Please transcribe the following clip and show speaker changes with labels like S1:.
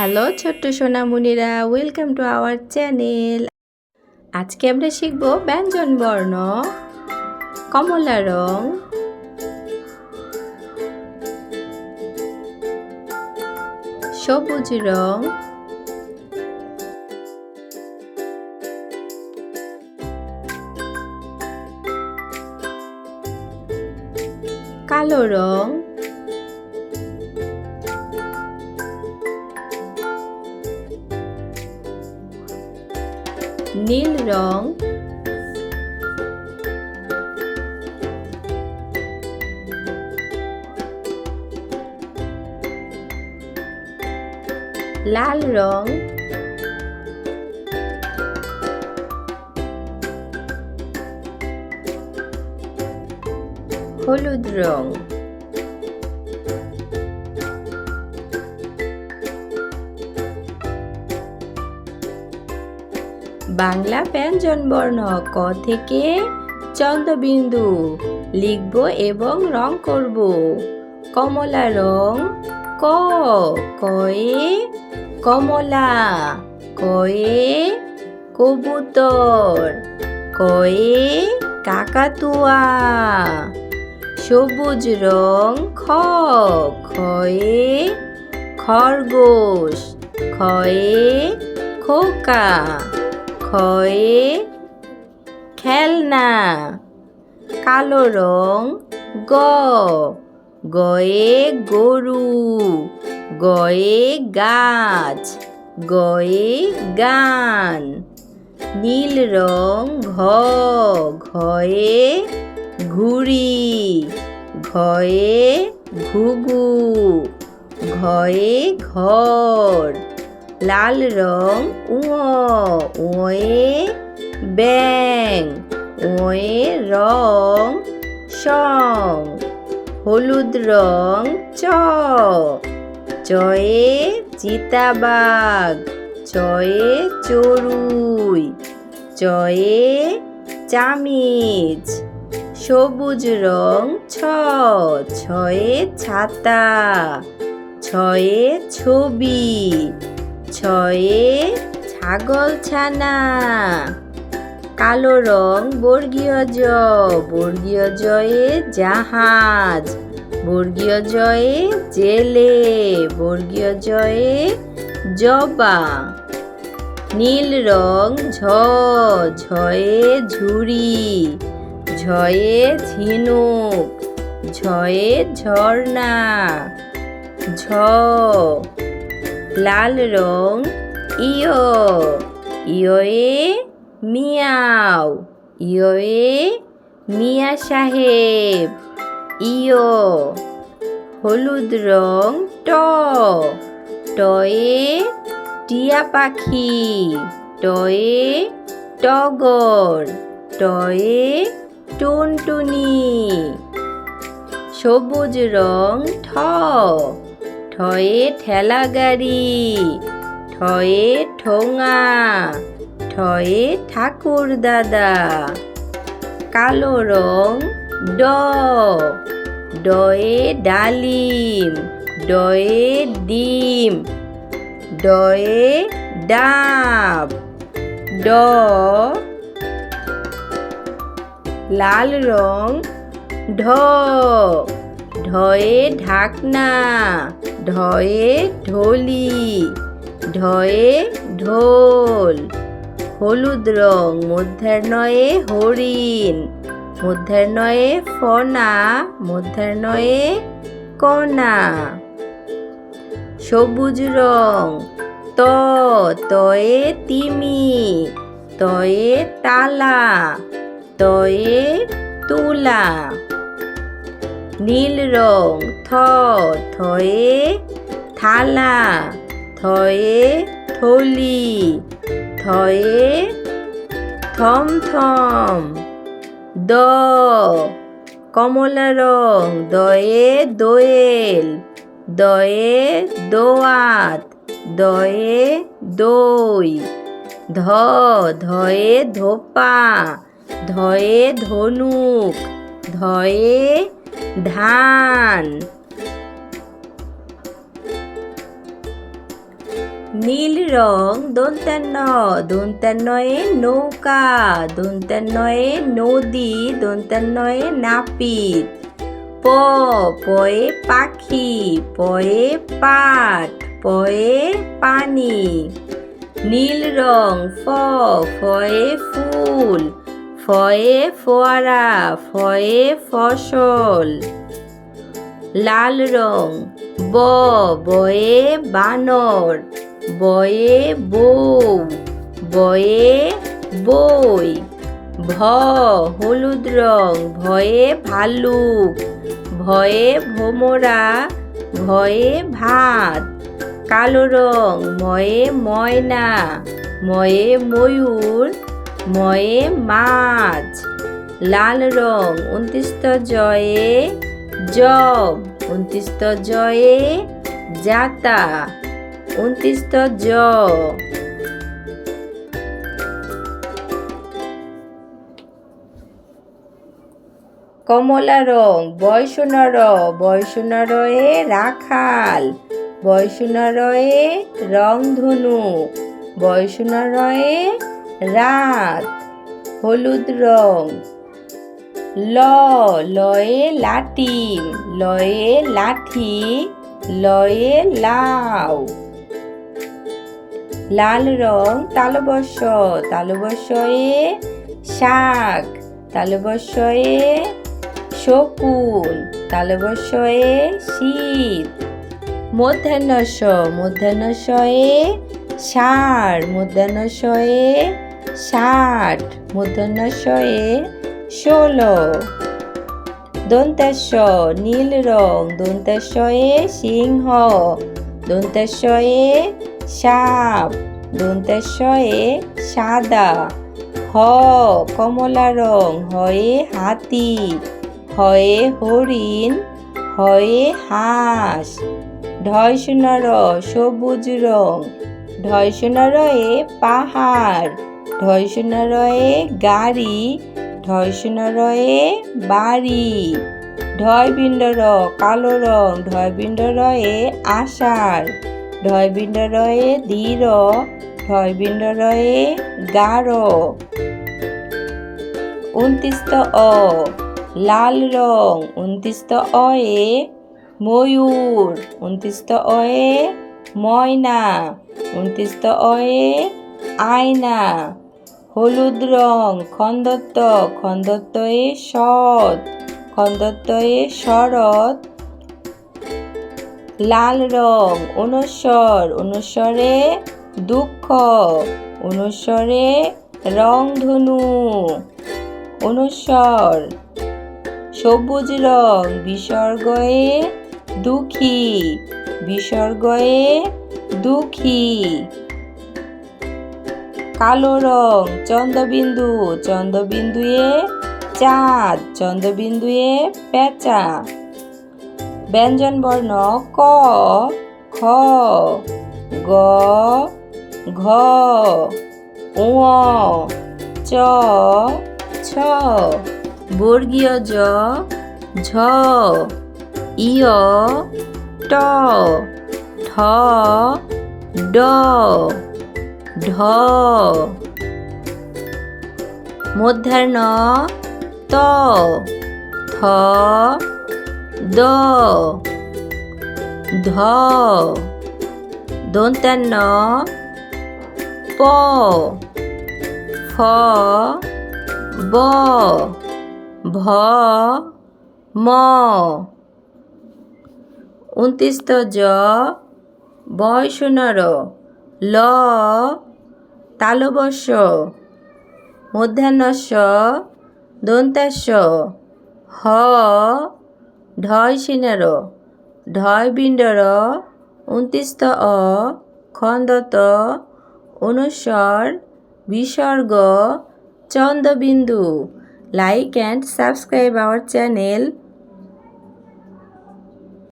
S1: Hello ছোট্ট সোনামণিরা welcome to our channel আজকে আমরা শিখব ব্যঞ্জন বর্ণ, কমলা রং, সবুজ রং, কালো রং নীল রং। লাল রং। হলুদ রং। বাংলা ব্যঞ্জন বর্ণ ক থেকে চন্দ্রবিন্দু লিখব এবং রং করব। কমলা রং ক, কয়ে কমলা, কয়ে কবুতর, কয়ে কাকাতুয়া। সবুজ রং খ খয়ে খরগোশ খয়ে খোকা। খয়ে খেলনা। কালো রং গ। গয়ে গরু। গয়ে গাছ। গয়ে গান। নীল রং ঘ। ঘয়ে ঘুড়ি। ঘয়ে ঘুঘু। ঘয়ে ঘর। লাল রং উয়ে ব্যাং উয়ে রং, সং, হলুদ রং, চ, চয়ে চিতাবাঘ, চয়ে চড়ুই, চয়ে চামিচ সবুজ রং, ছ, ছয়ে ছাতা, ছয়ে ছবি ছয়ে ছাগল ছানা। কালো রং বর্গীয় জ বর্গীয় জয়ে জাহাজ, বর্গীয় জয়ে জেলে, বর্গীয় জয়ে জবা। নীল রং ঝ, ঝয়ে ঝুড়ি, ঝয়ে ঝিনুক, ঝয়ে ঝর্ণা, ঝ লাল রং, ইয় ইয়ে মিয়াও ইয়ে মিয়া সাহেব, ইয়, হলুদ রং, ট, টয়ে টিয়া পাখি, টয়ে টগর, টয়ে টুনটুনি, সবুজ রং, ঠ ঠয়ে ঠেলা গাড়ি, ঠয়ে ঠোঙা, ঠয়ে ঠাকুর দাদা। কালো রং ড, ডয়ে ডালিম, ডয়ে ডিম, ডয়ে ডাব, ড, লাল রং ঢ। ঢয়ে ঢাকনা, ঢয়ে ঢোলি, ঢয়ে ঢোল, হলুদ রং মধ্যাহ্নয়ে হরিণ মধ্যাহ্নয়ে ফনা মধ্যাহ্নয়ে কণা। সবুজ রং, ত তয়ে তিমি তয়ে তালা তয়ে তুলা। নীল রং, থ, থয়ে, থালা, থয়ে, থলি, থয়ে, থমথম, দ, কমলা রং, দয়ে দোয়েল, দয়ে দোয়াত, দয়ে দই, ধ, ধয়ে ধোপা, ধয়ে ধনুক, ধয়ে ধান। নীল রং দন্তান্ন দন্তান্নয়ে নৌকা দন্তান্নয়ে নদী দন্তান্নয়ে নাপিত। প, পয়ে পাখি, পয়ে পাট, পয়ে পানি। নীল রং, ফ, ফয়ে ফুল। ফয়ে ফোয়ারা, ফয়ে ফসল। লাল রং, ব, বয়ে বানর, বয়ে বউ, বয়ে বই, ভ, হলুদ রং, ভয়ে ভালুক, ভয়ে ভোমরা, ভয়ে ভাত, কালো রং, ময়ে ময়না, ময়ে ময়ূর ময়ে মাছ। লাল রং, উনত্রিশত জয়ে জব, উনত্রিশত জয়ে জাতা, উনত্রিশত জ। কমলা রং বয়সনর বয়সনরয়ে রাখাল বয়সনরয়ে রংধনু বয়সনরয়ে রাত, হলুদ রং। ল, লয়ে লাটিম লয়ে লাঠি, লয়ে লাউ। লাল রং তালবর্ষ তালবর্ষয়ে শাক তালবর্ষয়ে শকুন তালবর্ষয়ে শীত। মধ্যাহ্নস মধ্যাহ্নশয়ে ষাঁড় মধ্যাহ্নশয়ে ষাট। মধ্যাহ্নশয়ে ষোলো। দন্তাস্য নীল রং। দন্তাস্যয়ে সিংহ। দন্তাস্যয়ে সাপ। দন্তাস্যয়ে সাদা। হ, কমলা রং। হয়ে হাতি। হয়ে হরিণ। হয়ে হাঁস। ঢয় সবুজ রং। ঢয় সোনারয়ে পাহাড়। ঢয় সোনারয়ে গাড়ি ঢয় সোনারয়ে বাড়ি ঢয় বিন্দর কালো রং ঢয় বিন্দরয়ে আষাঢ় ঢয় বিন্দরয়ে ধীর ঢয় বিন্দরয়ে গাঢ়। উনত্রিশত অ, লাল রং, উনত্রিশত অয়ে ময়ূর, উনত্রিশত অয়ে ময়না, উনত্রিশত অয়ে আয়না। হলুদ রং, খন্দত্ত খন্দত্তয়ে সৎ খন্দত্তয়ে শরৎ। লাল রং অনুস্বর অনুস্বরে দুঃখ অনুস্বরে রংধনু। অনুস্বর সবুজ রং বিসর্গয়ে দুঃখী বিসর্গয়ে দুঃখী। কালো রং, চন্দ্রবিন্দু, চন্দ্রবিন্দুয়ে চাঁদ, চন্দ্রবিন্দুয়ে পেঁচা। ব্যঞ্জন বর্ণ ক, খ, গ, ঘ উ চ, ছ। বর্গীয় জ, ঝ ইয় ট, ঠ, ড। ঢ। মধ্যাহ্ন ত। থ। দ। ধ। দন্তান্ন। প। ফ। ব। ভ। ম। উনত্রিশত জ বয়সনর ল। তালবস্য মধ্যাহ্নস্য দন্তাস্য হ ঢয় সিনার ঢয় বিণ্ডর উনত্রিশত অ, খন্দত, অনুসর, বিসর্গ, Chandrabindu. Like and subscribe our channel